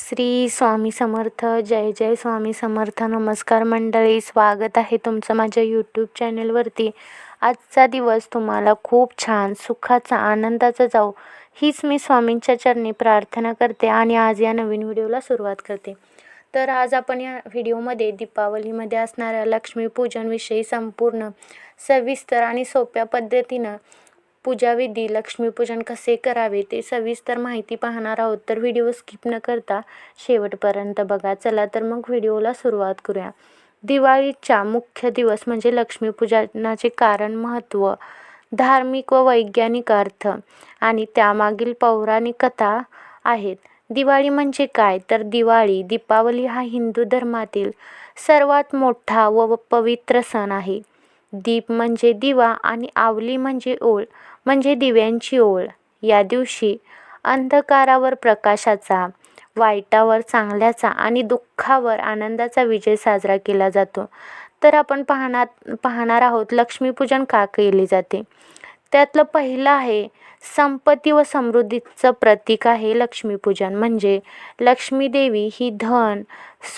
श्री स्वामी समर्थ जय जय स्वामी समर्थ नमस्कार मंडळी स्वागत आहे तुमचं माझ्या यूट्यूब चॅनलवरती आजचा दिवस तुम्हाला खूप छान सुखाचा आनंदाचा जाऊ हीच मी स्वामींच्या चरणी प्रार्थना करते आणि आज या नवीन व्हिडिओला सुरुवात करते. तर आज आपण या व्हिडिओमध्ये दीपावलीमध्ये असणाऱ्या लक्ष्मीपूजनविषयी संपूर्ण सविस्तर आणि सोप्या पद्धतीनं पूजाविधी लक्ष्मीपूजन कसे करावे ते सविस्तर माहिती पाहणार आहोत. तर व्हिडिओ स्किप न करता शेवटपर्यंत बघा. चला तर मग व्हिडिओला सुरुवात करूया. दिवाळीच्या मुख्य दिवस म्हणजे लक्ष्मीपूजनाचे कारण महत्त्व धार्मिक व वैज्ञानिक अर्थ आणि त्यामागील पौराणिक कथा आहेत. दिवाळी म्हणजे काय? तर दिवाळी दीपावली हा हिंदू धर्मातील सर्वात मोठा व पवित्र सण आहे. दीप म्हणजे दिवा आणि आवली म्हणजे ओळ. म्हणजे दिव्यांची ओळ. या दिवशी अंधकारावर प्रकाशाचा वाईटावर चांगल्याचा आणि दुःखावर आनंदाचा विजय साजरा केला जातो. तर आपण पाहणार पाहणार आहोत लक्ष्मीपूजन का केली जाते? त्यातलं पहिलं आहे संपत्ती व समृद्धीचं प्रतीक आहे लक्ष्मीपूजन. म्हणजे लक्ष्मी देवी ही धन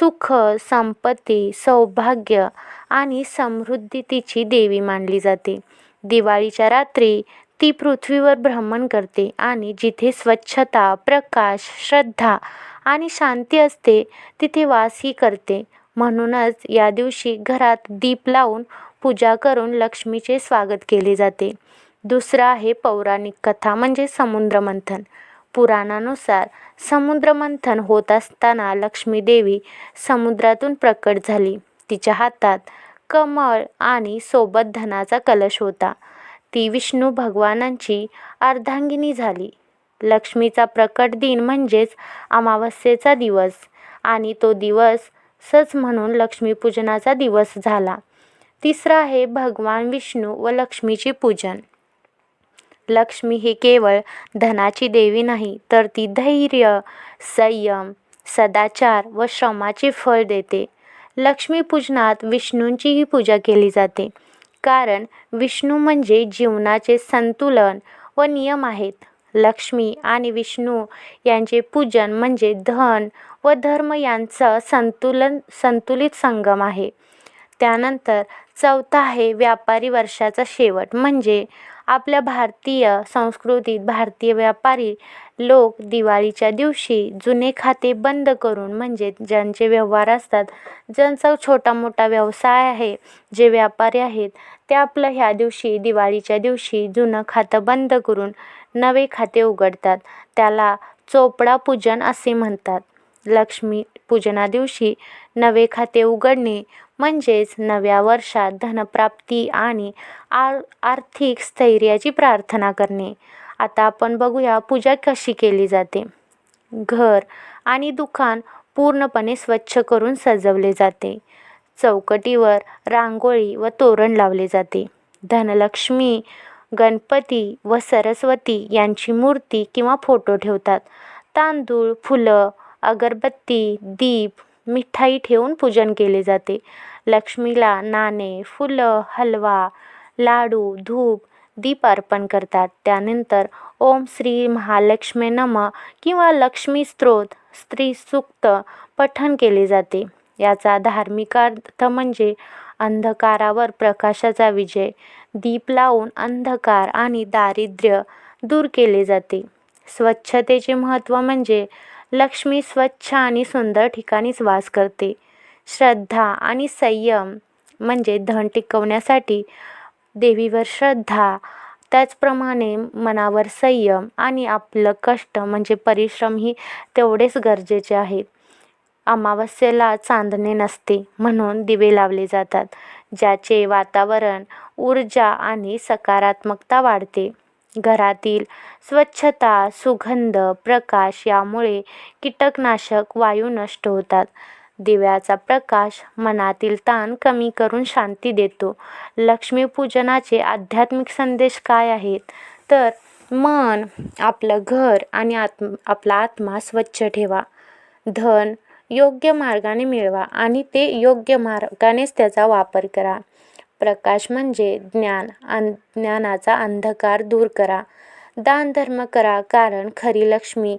सुख संपत्ती सौभाग्य आणि समृद्धी तिची देवी मानली जाते. दिवाळीच्या रात्री ती पृथ्वीवर भ्रमण करते आणि जिथे स्वच्छता प्रकाश श्रद्धा आणि शांती असते तिथे वासही करते. म्हणूनच या दिवशी घरात दीप लावून पूजा करून लक्ष्मीचे स्वागत केले जाते. दुसरं आहे पौराणिक कथा म्हणजे समुद्रमंथन पुराणानुसार समुद्रमंथन होत असताना लक्ष्मी देवी समुद्रातून प्रकट झाली. तिच्या हातात कमळ आणि सोबत धनाचा कलश होता. ती विष्णू भगवानांची अर्धांगिनी झाली. लक्ष्मीचा प्रकट दिन म्हणजेच अमावस्येचा दिवस आणि तो दिवस सच म्हणून लक्ष्मीपूजनाचा दिवस झाला. तिसरा आहे भगवान विष्णू व लक्ष्मीची पूजन. लक्ष्मी ही केवळ धनाची देवी नाही तर ती धैर्य संयम सदाचार व श्रमाचे फळ देते. लक्ष्मीपूजनात विष्णूंचीही पूजा केली जाते. कारण विष्णू म्हणजे जीवनाचे संतुलन व नियम आहेत. लक्ष्मी आणि विष्णू यांचे पूजन म्हणजे धन व धर्म यांचं संतुलन संतुलित संगम आहे. त्यानंतर चौथा आहे व्यापारी वर्षाचा शेवट. म्हणजे आपल्या भारतीय संस्कृतीत भारतीय व्यापारी लोक दिवाळीच्या दिवशी जुने खाते बंद करून म्हणजे ज्यांचे व्यवहार असतात ज्यांचा छोटा मोठा व्यवसाय आहे जे व्यापारी आहेत ते आपलं ह्या दिवशी दिवाळीच्या दिवशी जुनं खातं बंद करून नवे खाते उघडतात. त्याला चोपडा पूजन असे म्हणतात. लक्ष्मी पूजना दिवशी नवे खाते उघडणे म्हणजेच नव्या वर्षात धनप्राप्ती आणि आर आर्थिक स्थैर्याची प्रार्थना करणे. आता आपण बघूया पूजा कशी केली जाते. घर आणि दुकान पूर्णपणे स्वच्छ करून सजवले जाते. चौकटीवर रांगोळी व तोरण लावले जाते. धनलक्ष्मी गणपती व सरस्वती यांची मूर्ती किंवा फोटो ठेवतात. तांदूळ फुलं अगरबत्ती दीप मिठाई ठेवून पूजन केले जाते. लक्ष्मीला नाणे फुलं हलवा लाडू धूप दीप अर्पण करतात. त्यानंतर ओम श्री महालक्ष्मी नम किंवा लक्ष्मी स्त्रोत स्त्री सुक्त पठण केले जाते. याचा धार्मिक अर्थ म्हणजे अंधकारावर प्रकाशाचा विजय दीप लावून अंधकार आणि दारिद्र्य दूर केले जाते. स्वच्छतेचे महत्त्व म्हणजे लक्ष्मी स्वच्छ आणि सुंदर ठिकाणीच वास करते. श्रद्धा आणि संयम म्हणजे धन टिकवण्यासाठी देवीवर श्रद्धा. त्याचप्रमाणे मनावर संयम आणि आपलं कष्ट म्हणजे परिश्रम ही तेवढेच गरजेचे आहेत अमावस्येला चांदणे नसते म्हणून दिवे लावले जातात ज्याचे वातावरण ऊर्जा आणि सकारात्मकता वाढते. घरातील स्वच्छता सुगंध प्रकाश यामुळे कीटकनाशक वायू नष्ट होतात. दिव्याचा प्रकाश मनातील ताण कमी करून शांती देतो. लक्ष्मीपूजनाचे आध्यात्मिक संदेश काय आहेत? तर मन आपलं घर आणि आत्म आपला आत्मा स्वच्छ ठेवा. धन योग्य मार्गाने मिळवा आणि ते योग्य मार्गानेच त्याचा वापर करा. प्रकाश म्हणजे ज्ञान अन ज्ञानाचा अंधकार दूर करा. दान धर्म करा कारण खरी लक्ष्मी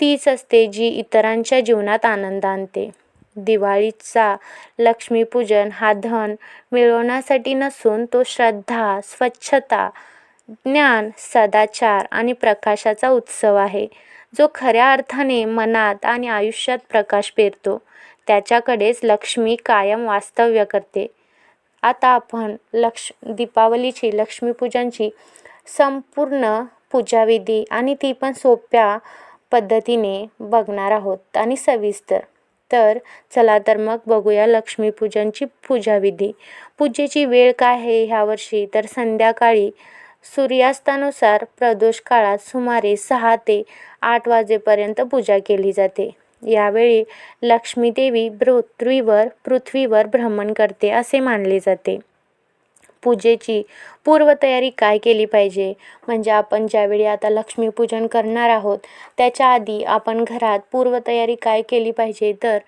तीच असते जी इतरांच्या जीवनात आनंद आणते. दिवाळीचा लक्ष्मीपूजन हा धन मिळवण्यासाठी नसून तो श्रद्धा स्वच्छता ज्ञान सदाचार आणि प्रकाशाचा उत्सव आहे जो खऱ्या अर्थाने मनात आणि आयुष्यात प्रकाश पेरतो. त्याच्याकडेच लक्ष्मी कायम वास्तव्य करते. आता आपण लक्ष दीपावलीची लक्ष्मीपूजनची संपूर्ण पूजाविधी आणि ती पण सोप्या पद्धतीने बघणार आहोत आणि सविस्तर. तर चला तर मग बघूया लक्ष्मीपूजनची पूजाविधी. पूजेची वेळ काय आहे ह्या वर्षी? तर संध्याकाळी सूर्यास्तानुसार प्रदोष काळात सुमारे सहा ते आठ वाजेपर्यंत पूजा केली जाते. यावेळी लक्ष्मीदेवी पृथ्वीवर पृथ्वीवर भ्रमण करते असे मानले जाते. पूजेची पूर्वतयारी काय केली पाहिजे? म्हणजे आपण ज्यावेळी आता लक्ष्मीपूजन करणार आहोत त्याच्या आधी आपण घरात पूर्वतयारी काय केली पाहिजे? तर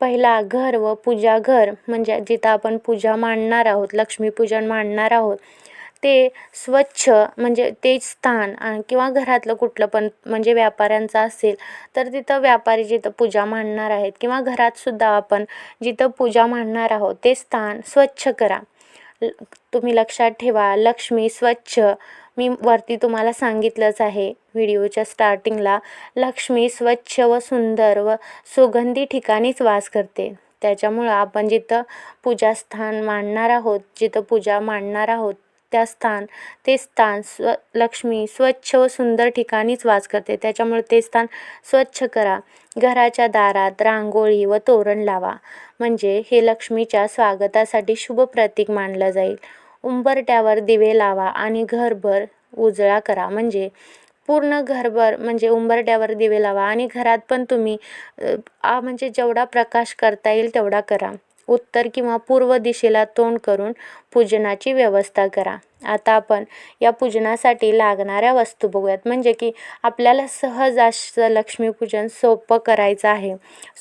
पहिला घर व पूजा घर म्हणजे जिथं आपण पूजा मांडणार आहोत लक्ष्मीपूजन मांडणार आहोत ते स्वच्छ म्हणजे ते स्थान किंवा घरातलं कुठलं पण म्हणजे व्यापाऱ्यांचं असेल तर तिथं व्यापारी जिथं पूजा मांडणार आहेत किंवा घरातसुद्धा आपण जिथं पूजा मांडणार आहोत ते स्थान स्वच्छ करा. तुम्ही लक्षात ठेवा लक्ष्मी स्वच्छ. मी वरती तुम्हाला सांगितलंच आहे व्हिडिओच्या स्टार्टिंगला लक्ष्मी स्वच्छ व सुंदर व सुगंधी ठिकाणीच वास करते. त्याच्यामुळं आपण जिथं पूजास्थान मांडणार आहोत जिथं पूजा मांडणार आहोत त्या स्थान ते स्थान स्व लक्ष्मी स्वच्छ व सुंदर ठिकाणीच वास करते. त्याच्यामुळे ते स्थान स्वच्छ करा. घराच्या दारात रांगोळी व तोरण लावा. म्हणजे हे लक्ष्मीच्या स्वागतासाठी शुभ प्रतीक मानलं जाईल. उंबरट्यावर दिवे लावा आणि घरभर उजळा करा. म्हणजे पूर्ण घरभर म्हणजे उंबरट्यावर दिवे लावा आणि घरात पण तुम्ही म्हणजे जेवढा प्रकाश करता येईल तेवढा करा. उत्तर किंवा पूर्व दिशेला तोंड करून पूजनाची व्यवस्था करा. आता आपण या पूजनासाठी लागणाऱ्या वस्तू बघूयात. म्हणजे की आपल्याला सहज असं लक्ष्मीपूजन सोपं करायचं आहे.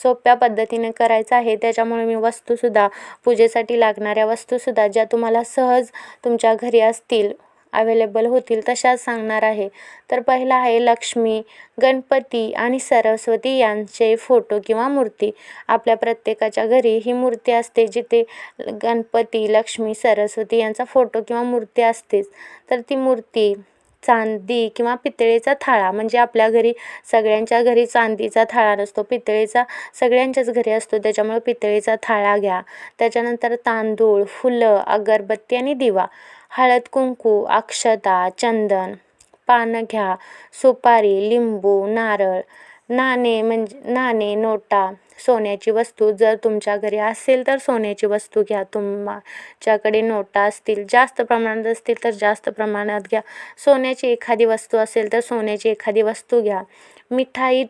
सोप्या पद्धतीने करायचं आहे. त्याच्यामुळे मी वस्तूसुद्धा पूजेसाठी लागणाऱ्या वस्तूसुद्धा ज्या तुम्हाला सहज तुमच्या घरी असतील अवेलेबल होतील तशाच सांगणार आहे. तर पहिला आहे लक्ष्मी गणपती आणि सरस्वती यांचे फोटो किंवा मूर्ती. आपल्या प्रत्येकाच्या घरी ही मूर्ती असते जिथे गणपती लक्ष्मी सरस्वती यांचा फोटो किंवा मूर्ती असतेच. तर ती मूर्ती चांदी किंवा पितळेचा थाळा म्हणजे आपल्या घरी सगळ्यांच्या घरी चांदीचा थाळा नसतो पितळेचा सगळ्यांच्याच घरी असतो त्याच्यामुळे पितळेचा थाळा घ्या. त्याच्यानंतर तांदूळ फुलं अगरबत्ती आणि दिवा. हळद कुंकू अक्षता चंदन पानं घ्या सुपारी लिंबू नारळ नाणे म्हणजे नाणे नोटा सोन्याची वस्तू. जर तुमच्या घरी असेल तर सोन्याची वस्तू घ्या. तुमच्याकडे नोटा असतील जास्त प्रमाणात असतील तर जास्त प्रमाणात घ्या. सोन्याची एखादी वस्तू असेल तर सोन्याची एखादी वस्तू घ्या. मिठाई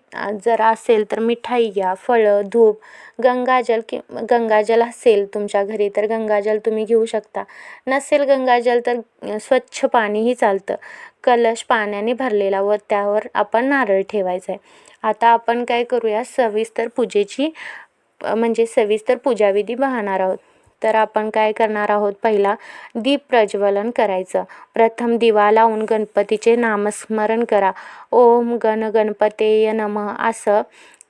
जर असेल तर मिठाई घ्या फळं धूप गंगाजल कि गंगाजल असेल तुमच्या घरी तर गंगाजल तुम्ही घेऊ शकता. नसेल गंगाजल तर स्वच्छ पाणीही चालतं. कलश पाण्याने भरलेला व त्यावर आपण नारळ ठेवायचा आहे आता आपण काय करूया सविस्तर पूजेची म्हणजे सविस्तर पूजाविधी पाहणार आहोत. तर आपण काय करणार आहोत? पहिला दीप प्रज्वलन करायचं. प्रथम दिवा लावून गणपतीचे नामस्मरण करा. ओम गण गणपतेय नम असं.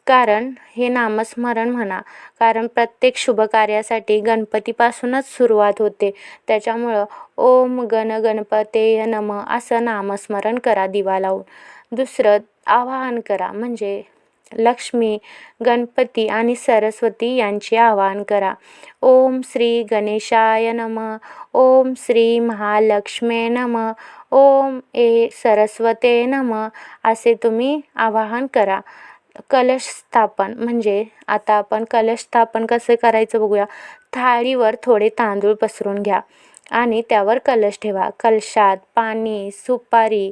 कारण हे नामस्मरण म्हणा. कारण प्रत्येक शुभ कार्यासाठी गणपतीपासूनच सुरुवात होते. त्याच्यामुळं ओम गण गणपतेय नम असं नामस्मरण करा दिवा लावून. दुसरं आवाहन करा. म्हणजे लक्ष्मी गणपती आणि सरस्वती यांचे आवाहन करा. ओम श्री गणेशाय नम ओम श्री महालक्ष्मे नम ओम ए सरस्वते नम असे तुम्ही आवाहन करा. कलश स्थापन म्हणजे आता आपण कलश स्थापन कसं करायचं बघूया. थाळीवर थोडे तांदूळ पसरून घ्या आणि त्यावर कलश ठेवा. कलशात पाणी सुपारी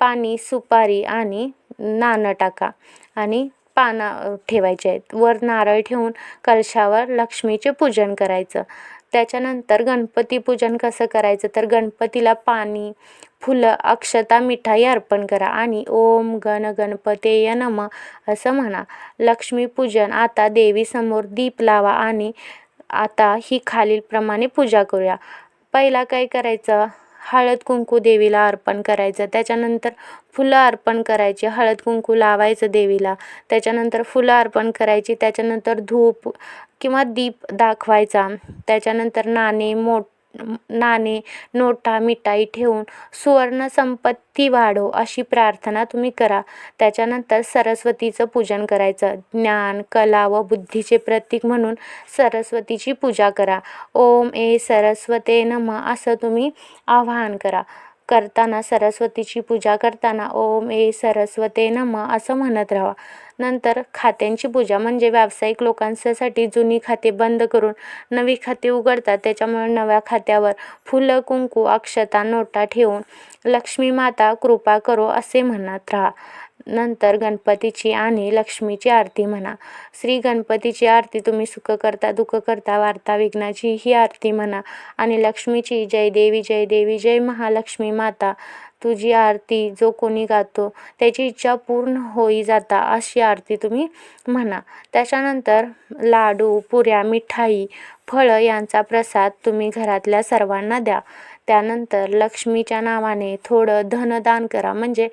पाणी सुपारी आणि नाणं टाका आणि पानं ठेवायचे आहेत. वर नारळ ठेवून कलशावर लक्ष्मीचे पूजन करायचं. त्याच्यानंतर गणपती पूजन कसं करायचं? तर गणपतीला पाणी फुलं अक्षता मिठाई अर्पण करा आणि ओम गण गणपतेय नम असं म्हणा. लक्ष्मीपूजन आता देवीसमोर दीप लावा आणि आता ही खालीलप्रमाणे पूजा करूया. पहिला काय करायचं? हळद कुंकू देवीला अर्पण करायचं. त्याच्यानंतर फुलं अर्पण करायची. हळद कुंकू लावायचं देवीला. त्याच्यानंतर फुलं अर्पण करायची. त्याच्यानंतर धूप किंवा दीप दाखवायचा. त्याच्यानंतर नाणे मोठ नाणे नोटा मिठाई ठेवून सुवर्ण संपत्ती वाढो अशी प्रार्थना तुम्ही करा. त्याच्यानंतर सरस्वतीचं पूजन करायचं. ज्ञान कला व बुद्धीचे प्रतीक म्हणून सरस्वतीची पूजा करा. ओम ए सरस्वते नम असं तुम्ही आवाहन करा. करताना सरस्वतीची पूजा करताना ओम ए सरस्वते नम असं म्हणत राहा. नंतर खात्यांची पूजा म्हणजे व्यावसायिक लोकांसाठी जुनी खाते बंद करून नवी खाते उघडतात. त्याच्यामुळे नव्या खात्यावर फुलं कुंकू अक्षता नोटा ठेवून लक्ष्मी माता कृपा करो असे म्हणत राहा. नंतर गणपतीची आणि लक्ष्मीची आरती म्हणा. श्री गणपतीची आरती तुम्ही सुख करता दुःख करता वार्ता विघ्नाची ही आरती म्हणा. आणि लक्ष्मीची जय देवी जय देवी जय महालक्ष्मी माता. तुझी आरती जो कोणी गातो त्याची इच्छा पूर्ण होई जाता अशी आरती तुम्ही म्हणा. त्याच्यानंतर लाडू पुऱ्या मिठाई फळं यांचा प्रसाद तुम्ही घरातल्या सर्वांना द्या. त्यानंतर लक्ष्मीच्या नावाने थोडं धनदान करा. म्हणजे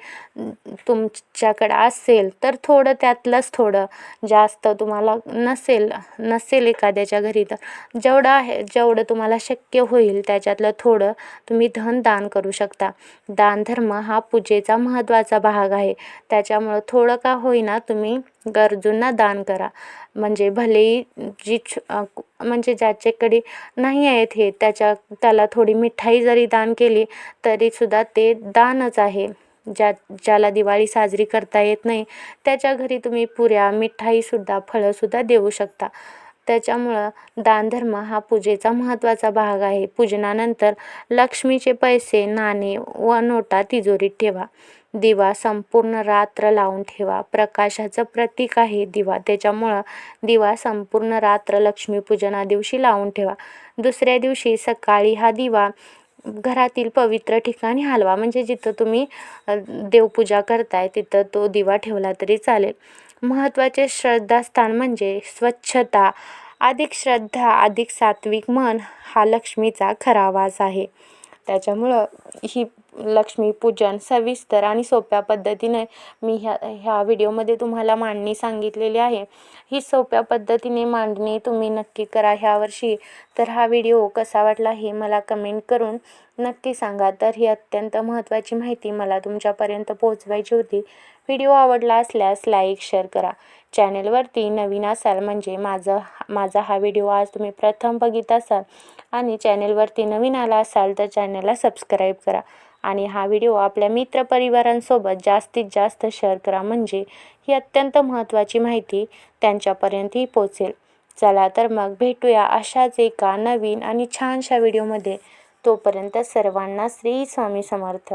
तुमच्याकडं असेल तर थोडं त्यातलंच थोडं जास्त तुम्हाला नसेल नसेल एखाद्याच्या घरी तर. जेवढं आहे जेवढं तुम्हाला शक्य होईल त्याच्यातलं थोडं तुम्ही धन दान करू शकता. दानधर्म हा पूजेचा महत्त्वाचा भाग आहे. त्याच्यामुळं थोडं का होईना तुम्ही गरजूंना दान करा. म्हणजे भलेही जी म्हणजे ज्याच्याकडे नाही आहेत हे त्याच्या त्याला थोडी मिठाई जरी दान केली तरीसुद्धा ते दानच आहे. ज्या ज्याला दिवाळी साजरी करता येत नाही त्याच्या घरी तुम्ही पुऱ्या मिठाईसुद्धा फळंसुद्धा देऊ शकता. त्याच्यामुळं दानधर्म हा पूजेचा महत्त्वाचा भाग आहे. पूजनानंतर लक्ष्मीचे पैसे नाणे व नोटा तिजोरीत ठेवा. दिवा संपूर्ण रात्र लावून ठेवा. प्रकाशाचं प्रतीक आहे दिवा. त्याच्यामुळं दिवा संपूर्ण रात्र लक्ष्मीपूजना दिवशी लावून ठेवा. दुसऱ्या दिवशी सकाळी हा दिवा घरातील पवित्र ठिकाणी हलवा. म्हणजे जिथं तुम्ही देवपूजा करताय तिथं तो दिवा ठेवला तरी चालेल. महत्त्वाचे श्रद्धास्थान म्हणजे स्वच्छता. अधिक श्रद्धा अधिक सात्विक मन हा लक्ष्मीचा खरा वास आहे. त्याच्यामुळं ही लक्ष्मीपूजन सविस्तर आणि सोप्या पद्धतीने मी ह्या ह्या व्हिडिओमध्ये तुम्हाला मांडणी सांगितलेली आहे. ही सोप्या पद्धतीने मांडणी तुम्ही नक्की करा ह्यावर्षी. तर हा व्हिडिओ कसा वाटला हे मला कमेंट करून नक्की सांगा. तर ही अत्यंत महत्त्वाची माहिती मला तुमच्यापर्यंत पोहोचवायची होती. व्हिडिओ आवडला असल्यास लाईक शेअर करा. चॅनेलवरती नवीन असाल म्हणजे माझं माझा हा व्हिडिओ आज तुम्ही प्रथम बघित असाल आणि चॅनेलवरती नवीन आला असाल तर चॅनेलला सबस्क्राईब करा. आणि हा व्हिडिओ आपल्या मित्रपरिवारांसोबत जास्तीत जास्त शेअर करा. म्हणजे ही अत्यंत महत्त्वाची माहिती त्यांच्यापर्यंतही पोचेल चला तर मग भेटूया अशाच एका नवीन आणि छानशा व्हिडिओमध्ये. तोपर्यंत सर्वांना श्री स्वामी समर्थ.